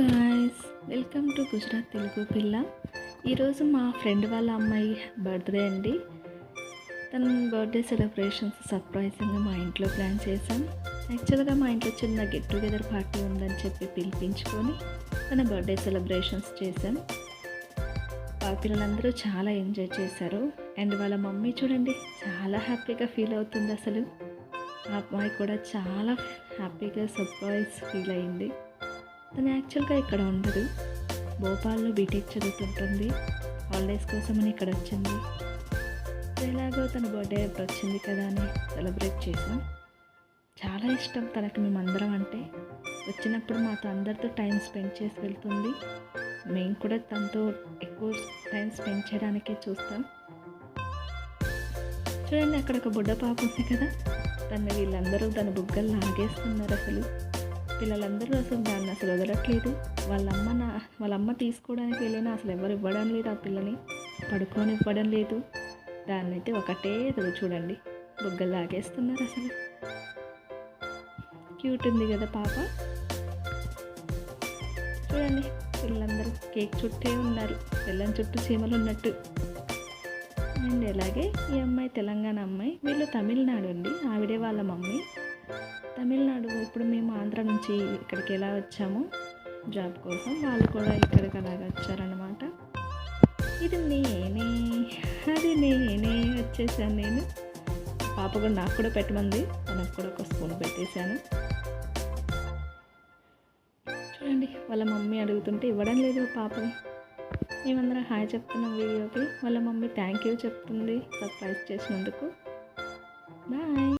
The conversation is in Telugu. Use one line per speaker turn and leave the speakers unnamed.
Guys welcome to Gujarat Telugu పిల్ల ఈరోజు మా ఫ్రెండ్ వాళ్ళ అమ్మాయి బర్త్డే అండి. తన బర్త్డే సెలబ్రేషన్స్ సర్ప్రైజింగ్గా మా ఇంట్లో ప్లాన్ చేశాం. యాక్చువల్గా మా ఇంట్లో చిన్న గెట్ టుగెదర్ పార్టీ ఉందని చెప్పి పిలిపించుకొని తన బర్త్డే సెలబ్రేషన్స్ చేశాం. ఆ పిల్లలందరూ చాలా ఎంజాయ్ చేశారు. అండ్ వాళ్ళ మమ్మీ చూడండి చాలా హ్యాపీగా ఫీల్ అవుతుంది అసలు. ఆ అమ్మాయి కూడా చాలా హ్యాపీగా సర్ప్రైజ్ ఫీల్ అయింది. తను యాక్చువల్గా ఇక్కడ ఉండదు భోపాల్లో బీటెక్ చదువుతుంటుంది. హాలిడేస్ కోసమని ఇక్కడ వచ్చింది. ఎలాగో తన బర్త్డే వచ్చింది కదా అని సెలబ్రేట్ చేసాం చాలా ఇష్టం తనకి మేమందరం అంటే. వచ్చినప్పుడు మాతో అందరితో టైం స్పెండ్ చేసి వెళ్తుంది. మేము కూడా తనతో ఎక్కువ టైం స్పెండ్ చేయడానికే చూస్తాం. చూడండి అక్కడ ఒక బుడ్డ పాప ఉంది కదా. తను వీళ్ళందరూ తన బుగ్గలు లాగేస్తున్నారు అసలు. పిల్లలందరూ అసలు దాన్ని అసలు వదలట్లేదు. వాళ్ళ అమ్మ నా వాళ్ళ అమ్మ తీసుకోవడానికి వెళ్ళినా అసలు ఎవరు ఇవ్వడం లేదు ఆ పిల్లని. పడుకొని ఇవ్వడం లేదు. దాన్ని అయితే ఒకటే ఎదురు చూడండి. బొగ్గలు లాగేస్తున్నారు అసలు. క్యూట్ ఉంది కదా పాప? చూడండి పిల్లలందరూ కేక్ చుట్టే ఉన్నారు. పిల్లని చుట్టూ చీమలు ఉన్నట్టు. అండ్ అలాగే ఈ అమ్మాయి తెలంగాణ అమ్మాయి. వీళ్ళు తమిళనాడు అండి. ఆవిడే వాళ్ళ మమ్మీ. తమిళనాడు ఇప్పుడు మేము ఆంధ్ర నుంచి ఇక్కడికి ఎలా వచ్చామో జాబ్ కోసం వాళ్ళు కూడా ఇక్కడికి అలాగ వచ్చారనమాట ఇది నేనే అది నేనే వచ్చేసాను నేను. పాప కూడా నాకు కూడా పెట్టమంది తనకు కూడా ఒక స్పూన్ పెట్టేశాను. చూడండి వాళ్ళ మమ్మీ అడుగుతుంటే ఇవ్వడం లేదు పాప. మేమందరం హాయ్ చెప్తున్నాం వీడియోకి. వాళ్ళ మమ్మీ థ్యాంక్ యూ చెప్తుంది సర్ప్రైజ్ చేసినందుకు. బాయ్.